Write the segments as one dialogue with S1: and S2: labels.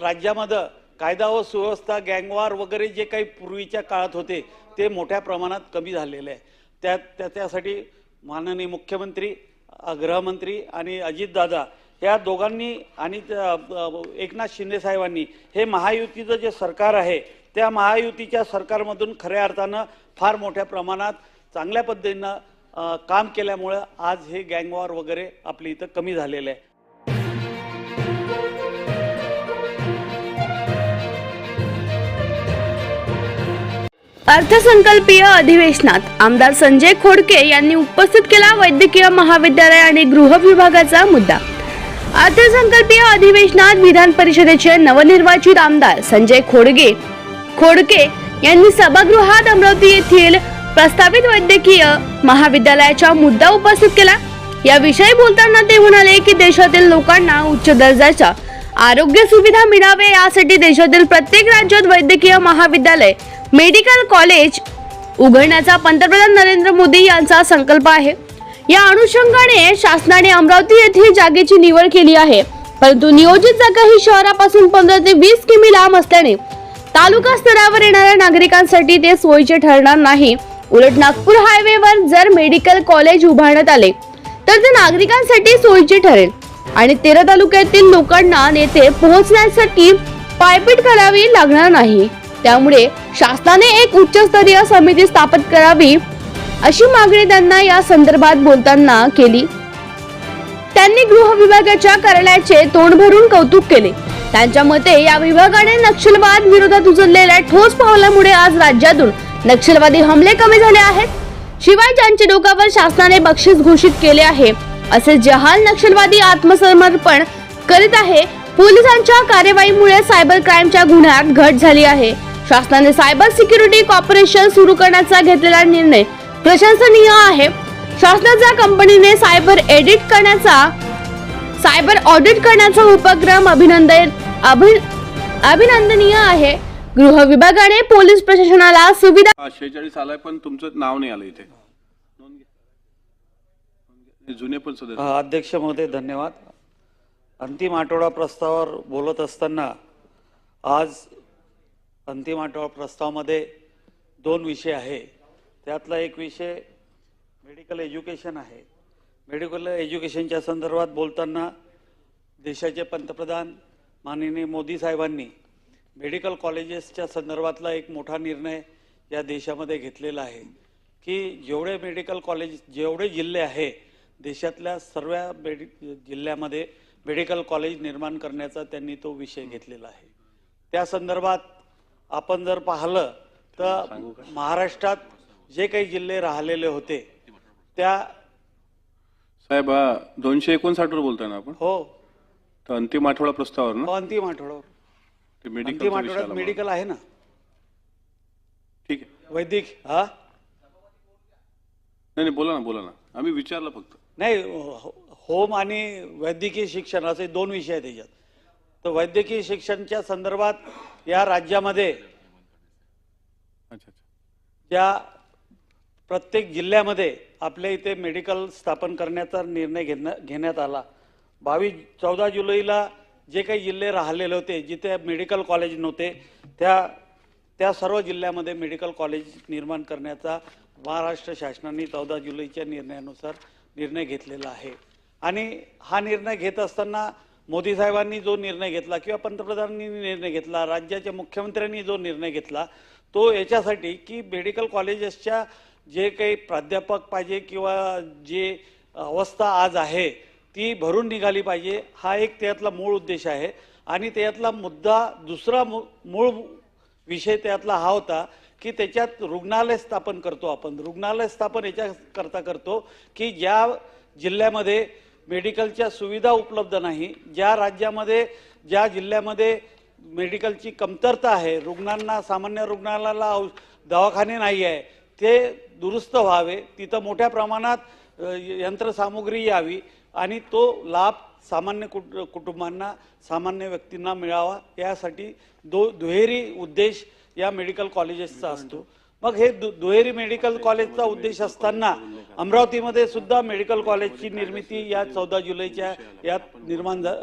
S1: राज्यामध्ये कायदा व सुव्यवस्था गँगवार वगैरे जे काही पूर्वीच्या काळात होते ते मोठ्या प्रमाणात कमी झालेले आहे. त्या त्याच्यासाठी माननीय मुख्यमंत्री गृहमंत्री आणि अजितदादा या दोघांनी आणि एकनाथ शिंदे साहेबांनी हे महायुतीचं जे सरकार आहे त्या महायुतीच्या सरकारमधून खऱ्या अर्थानं फार मोठ्या प्रमाणात चांगल्या पद्धतीनं काम केल्यामुळं आज हे गँगवॉर वगैरे आपल्या इथं कमी झालेलं आहे.
S2: अर्थसंकल्पीय अधिवेशनात आमदार संजय खोडके यांनी उपस्थित केला वैद्यकीय महाविद्यालय आणि गृह विभागाचा मुद्दा. अर्थसंकल्पीय अधिवेशनात विधान परिषदेचे नवनिर्वाचित आमदार संजय खोडगे खोडके यांनी सभागृहात अमरावती येथील प्रस्तावित वैद्यकीय महाविद्यालयाचा मुद्दा उपस्थित केला. याविषयी बोलताना ते म्हणाले की देशातील लोकांना उच्च दर्जाच्या आरोग्य सुविधा मिळावे यासाठी देशातील प्रत्येक राज्यात वैद्यकीय महाविद्यालय मेडिकल कॉलेज उघडण्याचा पंतप्रधान नरेंद्र मोदी यांचा संकल्प आहे. या अनुषंगाने शासनाने अमरावती येथील जागेची निवड केली आहे. परंतु नियोजित जागा ही शहरापासून पंधरा ते वीस किमी लांब असल्याने तालुका स्तरावर येणाऱ्या नागरिकांसाठी ते सोयीचे ठरणार नाही. उलट नागपूर हायवेवर जर मेडिकल कॉलेज उभारण्यात आले तर ते नागरिकांसाठी सोयीचे ठरेल. आणि तेरा तालुक्यातील लोकांना नेते पोहोचण्यासाठी पायपीट करावी लागणार नाही. त्यामुळे शासनाने एक उच्चस्तरीय समिती स्थापित करावी अशी मागणी त्यांना या संदर्भात बोलताना केली. त्यांनी गृह विभागाच्या कार्यालयाचे तोंड भरून कौतुक केले. त्यांच्या मते या विभागाने नक्षलवाद विरोधात उचललेल्या ठोस पावलामुळे आज राज्यातून नक्षलवादी हमले कमी झाले आहेत. शिवाय ज्यांच्या डोक्यावर शासनाने बक्षीस घोषित केले आहे असे जहाल नक्षलवादी आत्मसमर्पण करीत आहे. पोलिसांच्या कार्यवाहीमुळे सायबर क्राईमच्या गुन्ह्यात घट झाली आहे. शासनाने सायबर सिक्युरिटी कॉर्पोरेशन सुरू करण्याचा घेतलेला निर्णय प्रशंसनीय आहे. शासनाच्या कंपनीने सायबर एडिट करण्याचा सायबर ऑडिट करण्याचा उपक्रम अभिनंदन अभिन अभिनंदनीय आहे. गृह विभागाने पोलीस प्रशासनाला सुविधा
S3: शेहेचाळीस आलाय पण तुमचं नाव नाही आलं इथे. जुने पण सदस्य.
S1: अध्यक्ष महोदय धन्यवाद. अंतिम आठवडा प्रस्तावावर बोलत असताना आज अंतिम आठवडा प्रस्तावामध्ये दोन विषय आहे. त्यातला एक विषय मेडिकल एज्युकेशन आहे. मेडिकल एज्युकेशनच्या संदर्भात बोलताना देशाचे पंतप्रधान माननीय मोदी साहेबांनी मेडिकल कॉलेजेसच्या संदर्भातला एक मोठा निर्णय या देशामध्ये घेतलेला आहे. की जेवढे मेडिकल कॉलेज जेवढे जिल्हे आहे देशातल्या सर्व मेडि जिल्ह्यामध्ये मेडिकल कॉलेज निर्माण करण्याचा त्यांनी तो विषय घेतलेला आहे. त्या संदर्भात आपण जर पाहिलं तर महाराष्ट्रात जे काही जिल्हे राहिलेले होते त्या
S3: साहेब हा दोनशे एकोणसाठ वर बोलतोय ना आपण?
S1: हो.
S3: तर अंतिम आठवडा प्रस्तावावर ना?
S1: अंतिम आठवड्यावर अंतिम
S3: मेडिकल
S1: आठवड्यात मेडिकल आहे ना?
S3: ठीक आहे.
S1: वैदिक हा?
S3: नाही नाही बोला ना बोला ना. आम्ही विचारलं फक्त.
S1: नाही होम आणि वैद्यकीय शिक्षण असे दोन विषय आहेत त्याच्यात तर वैद्यकीय शिक्षणच्या संदर्भात या राज्यामध्ये
S3: अच्छा अच्छा
S1: प्रत्येक जिल्ह्यामध्ये आपल्या इथे मेडिकल स्थापन करण्याचा निर्णय घेण्या घेण्यात आला. बावीस चौदा जुलैला जे काही जिल्हे राहिलेले होते जिथे मेडिकल कॉलेज नव्हते त्या त्या सर्व जिल्ह्यामध्ये मेडिकल कॉलेज निर्माण करण्याचा महाराष्ट्र शासनाने चौदा जुलैच्या निर्णयानुसार निर्णय घेतलेला आहे. आणि हा निर्णय घेत असताना मोदी साहेबांनी जो निर्णय घेतला किंवा पंतप्रधानांनी निर्णय घेतला राज्याच्या मुख्यमंत्र्यांनी जो निर्णय घेतला तो याच्यासाठी की मेडिकल कॉलेजेसच्या जे काही प्राध्यापक पाहिजे किंवा जे अवस्था आज आहे ती भरून निघाली पाहिजे हा एक त्यातला मूळ उद्देश आहे. आणि त्यातला मुद्दा दुसरा मू- मूळ विषय त्यातला हा होता की त्याच्यात रुग्णालय स्थापन करतो आपण. रुग्णालय स्थापन याच्याकरता करतो की ज्या जिल्ह्यामध्ये मेडिकलच्या सुविधा उपलब्ध नाही ज्या राज्यामध्ये ज्या जिल्ह्यामध्ये मेडिकलची कमतरता आहे रुग्णांना सामान्य रुग्णालयाला औ- दवाखाने नाही आहे ते दुरुस्त व्हावे तिथं मोठ्या प्रमाणात यंत्रसामुग्री यावी आणि तो लाभ सामान्य कुट कुटुंबांना सामान्य व्यक्तींना मिळावा यासाठी दो दुहेरी उद्देश या मेडिकल कॉलेजेसचा असतो. मग हे दु दुहेरी मेडिकल कॉलेजचा उद्देश असताना अमरावतीमध्ये सुद्धा मेडिकल कॉलेजची निर्मिती या चौदा जुलैच्या यात निर्माण झा-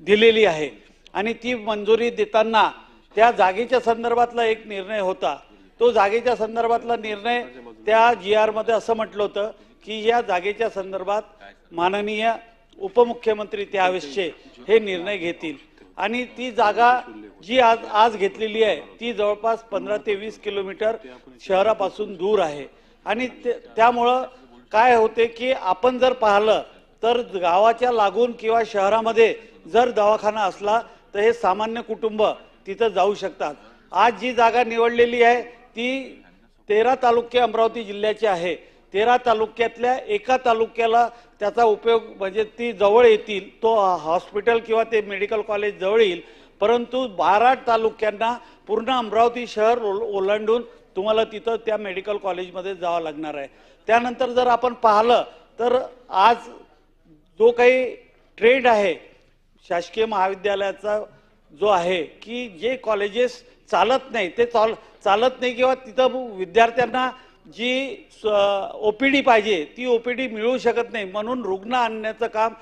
S1: दिलेली आहे. आणि ती मंजुरी देताना त्या जागेच्या संदर्भातला एक निर्णय होता. तो जागेच्या संदर्भातला निर्णय त्या जी आरमध्ये असं म्हटलं होतं की या जागेच्या संदर्भात माननीय उपमुख्यमंत्री त्यावेळेसचे हे निर्णय घेतील. आणि ती जागा जी आज आज घेतलेली आहे ती जवळपास पंधरा ते वीस किलोमीटर शहरापासून दूर आहे. आणि ते- त्यामुळं काय होते की आपण जर पाहिलं तर गावाच्या लागून किंवा शहरामध्ये जर दवाखाना असला तर हे सामान्य कुटुंब तिथं जाऊ शकतात. आज जी जागा निवडलेली आहे ती तेरा तालुके अमरावती जिल्ह्याचे आहे. तेरा तालुक्यातल्या एका तालुक्याला त्याचा उपयोग म्हणजे ती जवळ येतील तो हॉस्पिटल किंवा ते मेडिकल कॉलेज जवळ येईल. परंतु बारा तालुक्यांना पूर्ण अमरावती शहर ओल- ओलांडून तुम्हाला तिथं त्या मेडिकल कॉलेजमध्ये जावं लागणार आहे. त्यानंतर जर आपण पाहिलं तर आज जो काही ट्रेंड आहे शासकीय महाविद्यालयाचा जो आहे की जे कॉलेजेस चालत नाही ते चाल चालत नाही किंवा तिथं विद्यार्थ्यांना जी ओ पी डी पाहिजे ती ओ पी डी मिळू शकत नाही. म्हणून रुग्ण आणण्याचं काम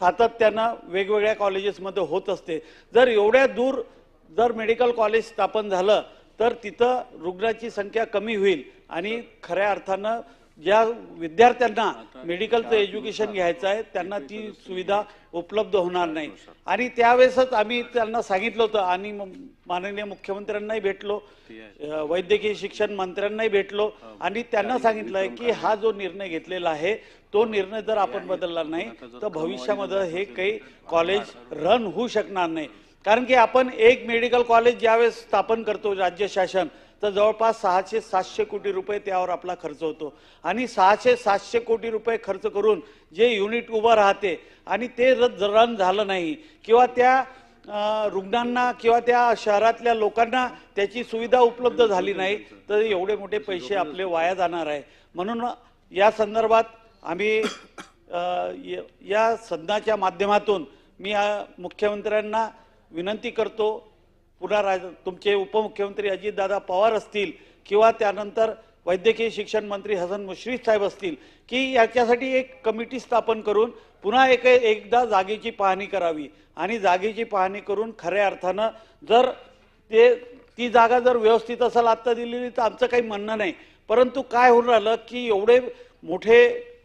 S1: सातत्यानं वेगवेगळ्या कॉलेजेसमध्ये होत असते. जर एवढ्या दूर जर मेडिकल कॉलेज स्थापन झालं तर तिथं रुग्णाची संख्या कमी होईल आणि खऱ्या अर्थानं ज्या विद्यार्थ्यांना मेडिकलचं एज्युकेशन घ्यायचं आहे त्यांना ती सुविधा उपलब्ध होणार नाही. आणि त्यावेळेसच आम्ही त्यांना सांगितलं होतं आणि माननीय मुख्यमंत्र्यांनाही भेटलो वैद्यकीय शिक्षण मंत्र्यांनाही भेटलो आणि त्यांना सांगितलंय की हा जो निर्णय घेतलेला आहे तो निर्णय जर आपण बदलला नाही तर भविष्यामध्ये हे काही कॉलेज रन होऊ शकणार नाही. कारण की आपण एक मेडिकल कॉलेज ज्यावेळेस स्थापन करतो राज्य शासन तर जवळपास सहाशे सातशे कोटी रुपये त्यावर आपला खर्च होतो. आणि सहाशे सातशे कोटी रुपये खर्च करून जे युनिट उभं राहते आणि ते रन झालं नाही किंवा त्या रुग्णांना किंवा त्या शहरातल्या लोकांना त्याची सुविधा उपलब्ध झाली नाही तर एवढे मोठे पैसे आपले वाया जाणार आहे. म्हणून या संदर्भात आम्ही या सदनाच्या माध्यमातून मी मुख्यमंत्र्यांना विनंती करतो पुन्हा राज तुमचे उपमुख्यमंत्री अजितदादा पवार असतील किंवा त्यानंतर वैद्यकीय शिक्षण मंत्री हसन मुश्रीफ साहेब असतील की याच्यासाठी एक कमिटी स्थापन करून पुन्हा एक एकदा जागेची पाहणी करावी. आणि जागेची पाहणी करून खऱ्या अर्थानं जर ते ती जागा जर व्यवस्थित असेल आत्ता दिलेली तर आमचं काही म्हणणं नाही. परंतु काय होऊन राहिलं की एवढे मोठे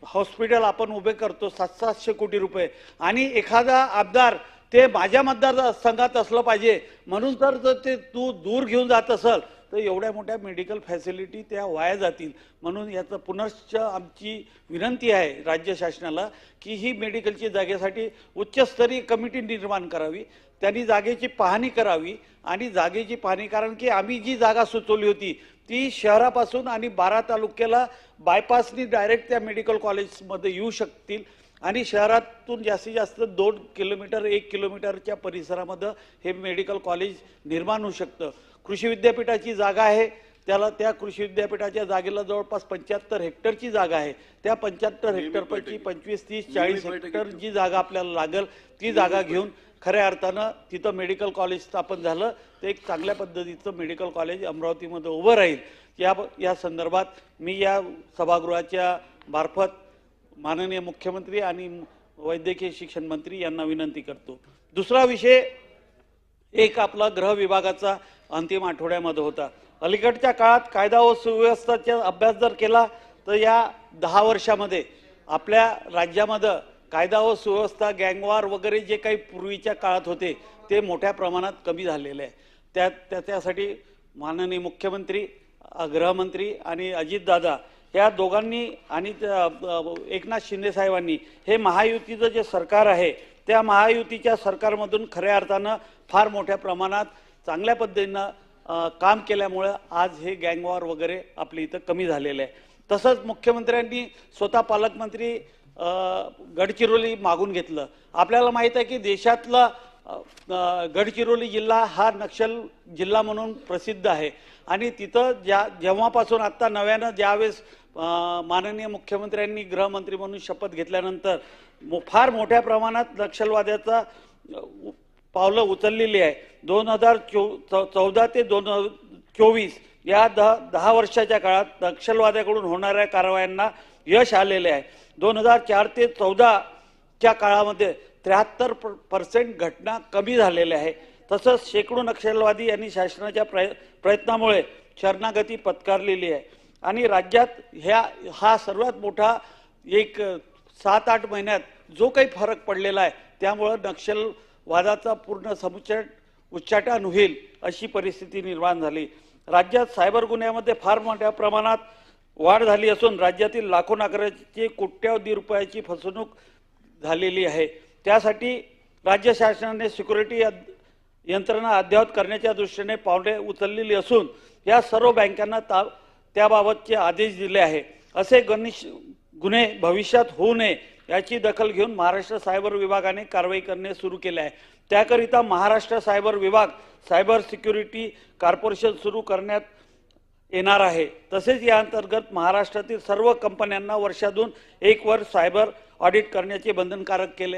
S1: हॉस्पिटल आपण उभे करतो सात सातशे कोटी रुपये. आणि एखादा आमदार ते माझ्या मतदारसंघात असलं पाहिजे. म्हणून जर जर ते तू दूर घेऊन जात असल तर एवढ्या मोठ्या मेडिकल फॅसिलिटी त्या वाया जातील. म्हणून याचं पुनश्च आमची विनंती आहे राज्य शासनाला की ही मेडिकलची जागेसाठी उच्चस्तरीय कमिटी निर्माण करावी. त्यांनी जागेची पाहणी करावी आणि जागेची पाहणी कारण की आम्ही जी जागा सुचवली होती ती शहरापासून आणि बारा तालुक्याला बायपासनी डायरेक्ट त्या मेडिकल कॉलेजमध्ये येऊ शकतील. आणि शहरातून जास्तीत जास्त दोन किलोमीटर एक किलोमीटरच्या परिसरामध्ये हे मेडिकल कॉलेज निर्माण होऊ शकतं. कृषी विद्यापीठाची जागा आहे त्याला त्या कृषी विद्यापीठाच्या जागेला जवळपास पंच्याहत्तर हेक्टरची जागा आहे. त्या पंच्याहत्तर हेक्टरपैकी पंचवीस तीस चाळीस हेक्टर जी जागा आपल्याला लागेल ती जागा घेऊन खऱ्या अर्थानं तिथं मेडिकल कॉलेज स्थापन झालं. तर एक चांगल्या पद्धतीचं मेडिकल कॉलेज अमरावतीमध्ये उभं राहील. या या संदर्भात मी या सभागृहाच्या मार्फत माननीय मुख्यमंत्री आणि वैद्यकीय शिक्षण मंत्री यांना विनंती करतो. दुसरा विषय एक आपला गृह विभागाचा अंतिम आठवड्यामध्ये होता. अलीकडच्या काळात कायदा व सुव्यवस्थेचा अभ्यास जर केला तर या दहा वर्षामध्ये आपल्या राज्यामध्ये कायदा व सुव्यवस्था गँगवार वगैरे जे काही पूर्वीच्या काळात होते ते मोठ्या प्रमाणात कमी झालेले आहे. त्या त्यासाठी माननीय मुख्यमंत्री गृहमंत्री आणि अजितदादा या दोघांनी आणि एकनाथ शिंदे साहेबांनी हे महायुतीचं जे सरकार आहे त्या महायुतीच्या सरकारमधून खऱ्या अर्थानं फार मोठ्या प्रमाणात चांगल्या पद्धतीनं काम केल्यामुळं आज हे गँगवॉर वगैरे आपल्या इथं कमी झालेलं आहे. तसंच मुख्यमंत्र्यांनी स्वतः पालकमंत्री गडचिरोली मागून घेतलं. आपल्याला माहीत आहे की देशातला गडचिरोली जिल्हा हा नक्षल जिल्हा म्हणून प्रसिद्ध आहे. आणि तिथं ज्या जेव्हापासून आत्ता नव्यानं ज्यावेळेस माननीय मुख्यमंत्र्यांनी गृहमंत्री म्हणून शपथ घेतल्यानंतर मो- फार मोठ्या प्रमाणात नक्षलवाद्याचा पावलं उचललेली आहे. दोन हजार चो चौ- चौदा ते दोन चोवीस या दहा दहा वर्षाच्या काळात नक्षलवाद्याकडून होणाऱ्या कारवायांना यश आलेले आहे. दोन हजार चार ते चौदाच्या काळामध्ये त्र्याहत्तर पर्सेंट घटना कमी झालेल्या आहे. तसंच शेकडो नक्षलवादी यांनी शासनाच्या प्रय प्रयत्नामुळे शरणागती पत्कारलेली आहे. आणि राज्यात ह्या हा सर्वात मोठा एक सात आठ महिन्यात जो काही फरक पडलेला आहे त्यामुळं नक्षलवादाचा पूर्ण समुच्चाट उच्चाटन होईल अशी परिस्थिती निर्माण झाली. राज्यात सायबर गुन्ह्यामध्ये फार मोठ्या प्रमाणात वाढ झाली असून राज्यातील लाखो नागरिकांची कोट्यावधी रुपयाची फसवणूक झालेली आहे. त्यासाठी राज्य शासनाने सिक्युरिटी यंत्रणा अद्ययावत करण्याच्या दृष्टीने पावले उचललेली असून या सर्व बँकांना ता त्याबाबतचे आदेश दिले आहे. असे गणेश गुन्हे भविष्यात होऊ नये याची दखल घेऊन महाराष्ट्र सायबर विभागाने कारवाई करणे सुरू केले आहे. त्याकरिता महाराष्ट्र सायबर विभाग सायबर सिक्युरिटी कॉर्पोरेशन सुरू करण्यात येणार आहे. तसेच या अंतर्गत महाराष्ट्रातील सर्व कंपन्यांना वर्षातून एक वर्ष सायबर ऑडिट करण्याचे बंधनकारक केले